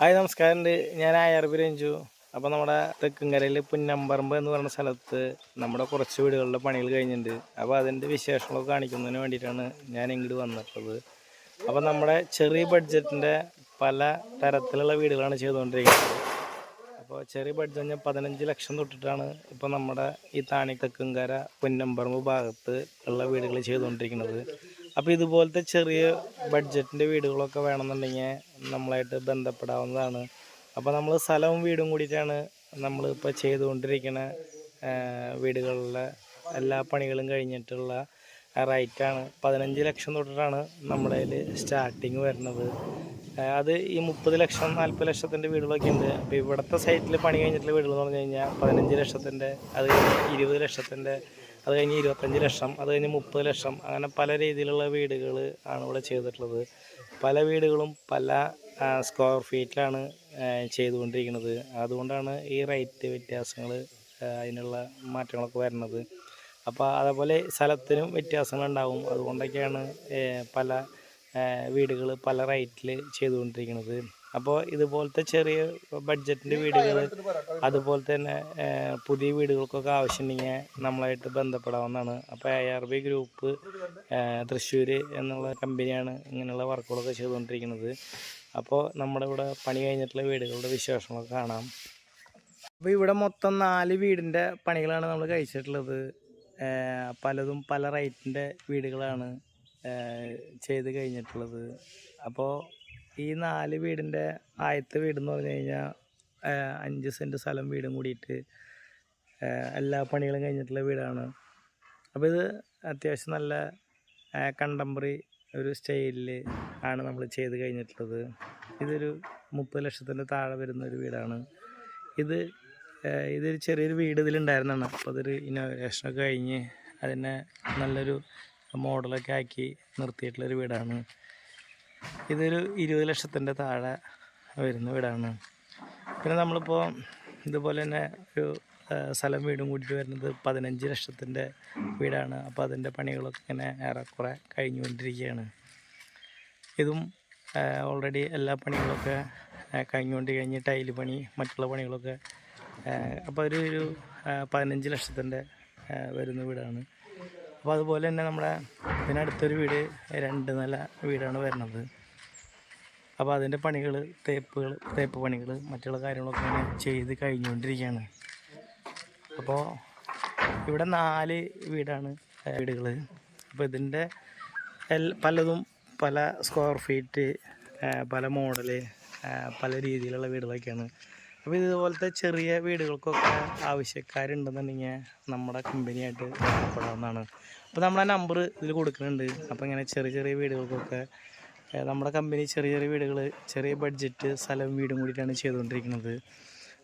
Hi നമസ്കാരം ഞാൻ അയർബി രഞ്ജു. അപ്പോൾ നമ്മുടെ തെക്കുംകരയിൽ പുന്നമ്പറമ്പ് എന്ന് പറയുന്ന സ്ഥലത്ത് നമ്മുടെ കുറച്ച് വീടുകളുടെ പണികൾ കഴിഞ്ഞിട്ടുണ്ട്. അപ്പോൾ അതിന്റെ വിശേഷങ്ങളൊക്കെ കാണിക്കുന്നതിന് വേണ്ടിയിട്ടാണ് ഞാൻ ഇങ്ങോട്ട് വന്നിട്ടുള്ളത്. അപ്പോൾ നമ്മുടെ ചെറിയ ബഡ്ജറ്റിന്റെ പല തരത്തിലുള്ള വീടുകളാണ് ചെയ്തുകൊണ്ടിരിക്കുന്നത്. അപ്പോൾ ചെറിയ ബഡ്ജറ്റ് പറഞ്ഞാൽ പതിനഞ്ച് ലക്ഷം തൊട്ടിട്ടാണ് ഇപ്പോൾ നമ്മുടെ ഈ താണി തെക്കുംകര പുന്നമ്പറമ്പ് ഭാഗത്ത് ഉള്ള വീടുകൾ ചെയ്തുകൊണ്ടിരിക്കുന്നത്. അപ്പോൾ ഇതുപോലത്തെ ചെറിയ ബഡ്ജറ്റിന്റെ വീടുകളൊക്കെ വേണമെന്നുണ്ടെങ്കിൽ നമ്മളായിട്ട് ബന്ധപ്പെടാവുന്നതാണ്. അപ്പോൾ നമ്മൾ സ്ഥലവും വീടും കൂടിയിട്ടാണ് നമ്മളിപ്പോൾ ചെയ്തുകൊണ്ടിരിക്കുന്ന വീടുകളിലെ എല്ലാ പണികളും കഴിഞ്ഞിട്ടുള്ള റേറ്റാണ് പതിനഞ്ച് ലക്ഷം തൊട്ടിട്ടാണ് നമ്മുടെ കയ്യിൽ സ്റ്റാർട്ടിങ് വരുന്നത്. അത് ഈ മുപ്പത് ലക്ഷം നാൽപ്പത് ലക്ഷത്തിന്റെ വീടുകളൊക്കെ ഉണ്ട്. അപ്പോൾ ഇവിടുത്തെ സൈറ്റിൽ പണി കഴിഞ്ഞിട്ടുള്ള വീടുകൾ എന്ന് പറഞ്ഞു കഴിഞ്ഞാൽ പതിനഞ്ച് ലക്ഷത്തിന്റെ അത് ഇരുപത് ലക്ഷത്തിന്റെ അത് കഴിഞ്ഞ് ഇരുപത്തഞ്ച് ലക്ഷം അത് കഴിഞ്ഞ് മുപ്പത് ലക്ഷം അങ്ങനെ പല രീതിയിലുള്ള വീടുകൾ ആണ് ഇവിടെ ചെയ്തിട്ടുള്ളത്. പല വീടുകളും പല സ്ക്വയർ ഫീറ്റിലാണ് ചെയ്തുകൊണ്ടിരിക്കുന്നത്. അതുകൊണ്ടാണ് ഈ റേറ്റ് വ്യത്യാസങ്ങൾ അതിനുള്ള മാറ്റങ്ങളൊക്കെ വരുന്നത്. അപ്പോൾ അതേപോലെ സ്ഥലത്തിനും വ്യത്യാസങ്ങളുണ്ടാവും. അതുകൊണ്ടൊക്കെയാണ് പല വീടുകൾ പല റേറ്റിൽ ചെയ്തുകൊണ്ടിരിക്കുന്നത്. അപ്പോൾ ഇതുപോലത്തെ ചെറിയ ബഡ്ജറ്റിന്റെ വീടുകൾ അതുപോലെ തന്നെ പുതിയ വീടുകൾക്കൊക്കെ ആവശ്യമുണ്ടെങ്കിൽ നമ്മളായിട്ട് ബന്ധപ്പെടാവുന്നതാണ്. അപ്പോൾ I R B group Thrissur എന്നുള്ള കമ്പനിയാണ് ഇങ്ങനെയുള്ള വർക്കുകളൊക്കെ ചെയ്തുകൊണ്ടിരിക്കുന്നത്. അപ്പോൾ നമ്മുടെ ഇവിടെ പണി കഴിഞ്ഞിട്ടുള്ള വീടുകളുടെ വിശേഷങ്ങളൊക്കെ കാണാം. അപ്പോൾ ഇവിടെ മൊത്തം നാല് വീടിന്റെ പണികളാണ് നമ്മൾ കഴിച്ചിട്ടുള്ളത്. പലതും പല റേറ്റിന്റെ വീടുകളാണ് ചെയ്ത് കഴിഞ്ഞിട്ടുള്ളത്. അപ്പോൾ ഈ നാല് വീടിന്റെ ആദ്യത്തെ വീടെന്ന് പറഞ്ഞു കഴിഞ്ഞാൽ അഞ്ച് സെന്റ് സ്ഥലം വീടും കൂടിയിട്ട് എല്ലാ പണികളും കഴിഞ്ഞിട്ടുള്ള വീടാണ്. അപ്പോൾ ഇത് അത്യാവശ്യം നല്ല കണ്ടംപററി ഒരു സ്റ്റൈലിൽ ആണ് നമ്മൾ ചെയ്ത് കഴിഞ്ഞിട്ടുള്ളത്. ഇതൊരു മുപ്പത് ലക്ഷത്തിന്റെ താഴെ വരുന്ന ഒരു വീടാണ്. ഇത് ഇതൊരു ചെറിയൊരു വീട് ഇതിലുണ്ടായിരുന്നതാണ്. അപ്പോൾ അതൊരു ഇനോഗ്രേഷനൊക്കെ കഴിഞ്ഞ് അതിനെ നല്ലൊരു മോഡലൊക്കെ ആക്കി നിർത്തിയിട്ടുള്ളൊരു വീടാണ്. ഇതൊരു ഇരുപത് ലക്ഷത്തിന്റെ താഴെ വരുന്ന വീടാണ്. പിന്നെ നമ്മളിപ്പോൾ ഇതുപോലെ തന്നെ ഒരു സ്ഥലം വീടും കൂട്ടിയിട്ട് വരുന്നത് പതിനഞ്ച് ലക്ഷത്തിന്റെ വീടാണ്. അപ്പോൾ അതിന്റെ പണികളൊക്കെ ഇങ്ങനെ ഏറെക്കുറെ കഴിഞ്ഞുകൊണ്ടിരിക്കുകയാണ്. ഇതും ഓൾറെഡി എല്ലാ പണികളൊക്കെ കഴിഞ്ഞുകൊണ്ട് കഴിഞ്ഞ് ടൈൽ പണി മറ്റുള്ള പണികളൊക്കെ അപ്പോൾ ഒരു ഒരു പതിനഞ്ച് ലക്ഷത്തിന്റെ വരുന്ന വീടാണ്. അപ്പോൾ അതുപോലെ തന്നെ നമ്മുടെ ഇതിനടുത്തൊരു വീട് രണ്ട് നില വീടാണ് വരുന്നത്. അപ്പോൾ അതിന്റെ പണികൾ തേപ്പുകൾ തേപ്പ് പണികൾ മറ്റുള്ള കാര്യങ്ങളൊക്കെ ഇങ്ങനെ ചെയ്ത് കഴിഞ്ഞുകൊണ്ടിരിക്കുകയാണ്. അപ്പോൾ ഇവിടെ നാല് വീടാണ് വീടുകൾ. അപ്പോൾ ഇതിന്റെ പലതും പല സ്ക്വയർ ഫീറ്റ് പല മോഡൽ പല രീതിയിലുള്ള വീടുകളൊക്കെയാണ് അപ്പോൾ ഇതുപോലത്തെ ചെറിയ വീടുകൾക്കൊക്കെ ആവശ്യക്കാരുണ്ടെന്നുണ്ടെങ്കിൽ നമ്മുടെ കമ്പനിയായിട്ട് ബന്ധപ്പെടാവുന്നതാണ്. അപ്പോൾ നമ്മുടെ നമ്പർ ഇതിൽ കൊടുക്കുന്നുണ്ട്. അപ്പോൾ ഇങ്ങനെ ചെറിയ ചെറിയ വീടുകൾക്കൊക്കെ നമ്മുടെ കമ്പനി ചെറിയ ചെറിയ വീടുകൾ ചെറിയ ബഡ്ജറ്റ് സ്ഥലം വീടും കൂടിയിട്ടാണ് ചെയ്തുകൊണ്ടിരിക്കുന്നത്.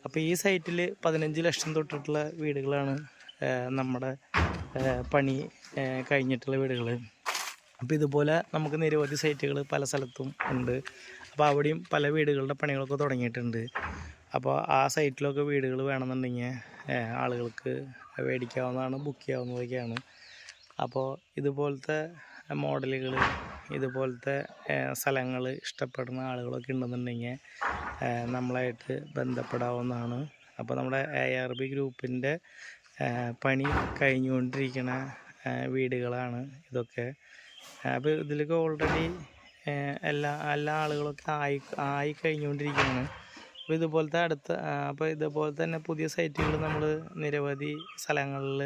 അപ്പോൾ ഈ സൈറ്റിൽ പതിനഞ്ച് ലക്ഷം തൊട്ടിട്ടുള്ള വീടുകളാണ് നമ്മുടെ പണി കഴിഞ്ഞിട്ടുള്ള വീടുകൾ അപ്പോൾ ഇതുപോലെ നമുക്ക് നിരവധി സൈറ്റുകൾ പല സ്ഥലത്തും ഉണ്ട്. അപ്പോൾ അവിടെയും പല വീടുകളുടെ പണികളൊക്കെ തുടങ്ങിയിട്ടുണ്ട്. അപ്പോൾ ആ സൈറ്റിലൊക്കെ വീടുകൾ വേണമെന്നുണ്ടെങ്കിൽ ആളുകൾക്ക് മേടിക്കാവുന്നതാണ് ബുക്ക് ചെയ്യാവുന്നതൊക്കെയാണ്. അപ്പോൾ ഇതുപോലത്തെ മോഡലുകൾ ഇതുപോലത്തെ സ്ഥലങ്ങൾ ഇഷ്ടപ്പെടുന്ന ആളുകളൊക്കെ ഉണ്ടെന്നുണ്ടെങ്കിൽ നമ്മളായിട്ട് ബന്ധപ്പെടാവുന്നതാണ്. അപ്പോൾ നമ്മുടെ എ ആർ ബി ഗ്രൂപ്പിന്റെ പണി കഴിഞ്ഞുകൊണ്ടിരിക്കുന്ന വീടുകളാണ് ഇതൊക്കെ. അപ്പോൾ ഇതിലൊക്കെ ഓൾറെഡി എല്ലാ എല്ലാ ആളുകളൊക്കെ ആയി ആയി കഴിഞ്ഞുകൊണ്ടിരിക്കുകയാണ് അപ്പോൾ ഇതുപോലത്തെ അടുത്ത അപ്പോൾ ഇതുപോലെ തന്നെ പുതിയ സൈറ്റുകൾ നമ്മൾ നിരവധി സ്ഥലങ്ങളിൽ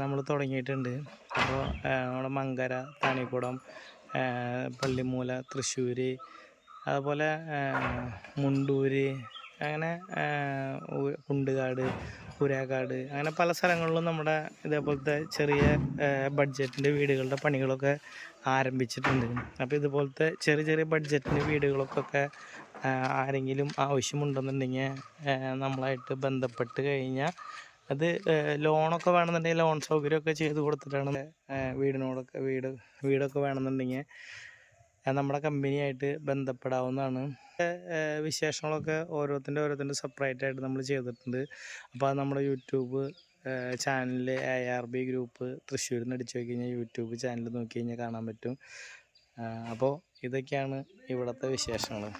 നമ്മൾ തുടങ്ങിയിട്ടുണ്ട്. അപ്പോൾ നമ്മുടെ മങ്കര താണിക്കുടം പള്ളിമൂല തൃശ്ശൂർ അതുപോലെ മുണ്ടൂർ അങ്ങനെ കുണ്ടുകാട് കുരാക്കാട് അങ്ങനെ പല സ്ഥലങ്ങളിലും നമ്മുടെ ഇതേപോലത്തെ ചെറിയ ബഡ്ജറ്റിന്റെ വീടുകളുടെ പണികളൊക്കെ ആരംഭിച്ചിട്ടുണ്ട്. അപ്പോൾ ഇതുപോലത്തെ ചെറിയ ചെറിയ ബഡ്ജറ്റിന്റെ വീടുകൾക്കൊക്കെ ആരെങ്കിലും ആവശ്യമുണ്ടെന്നുണ്ടെങ്കിൽ നമ്മളായിട്ട് ബന്ധപ്പെട്ട് കഴിഞ്ഞാൽ അത് ലോണൊക്കെ വേണമെന്നുണ്ടെങ്കിൽ ലോൺ സൗകര്യമൊക്കെ ചെയ്ത് കൊടുത്തിട്ടാണ് വീടിനോടൊക്കെ വീട് വീടൊക്കെ വേണമെന്നുണ്ടെങ്കിൽ നമ്മുടെ കമ്പനിയായിട്ട് ബന്ധപ്പെടാവുന്നതാണ്. വിശേഷങ്ങളൊക്കെ ഓരോരുത്തന്റെ ഓരോരുത്തന്റെ സെപ്പറേറ്റ് ആയിട്ട് നമ്മൾ ചെയ്തിട്ടുണ്ട്. അപ്പോൾ നമ്മുടെ യൂട്യൂബ് ചാനലിൽ എ ആർ ബി ഗ്രൂപ്പ് തൃശ്ശൂരിൽ നിന്ന് അടിച്ചു കഴിഞ്ഞാൽ യൂട്യൂബ് ചാനൽ നോക്കി കഴിഞ്ഞാൽ കാണാൻ പറ്റും. അപ്പോൾ ഇതൊക്കെയാണ് ഇവിടുത്തെ വിശേഷങ്ങൾ.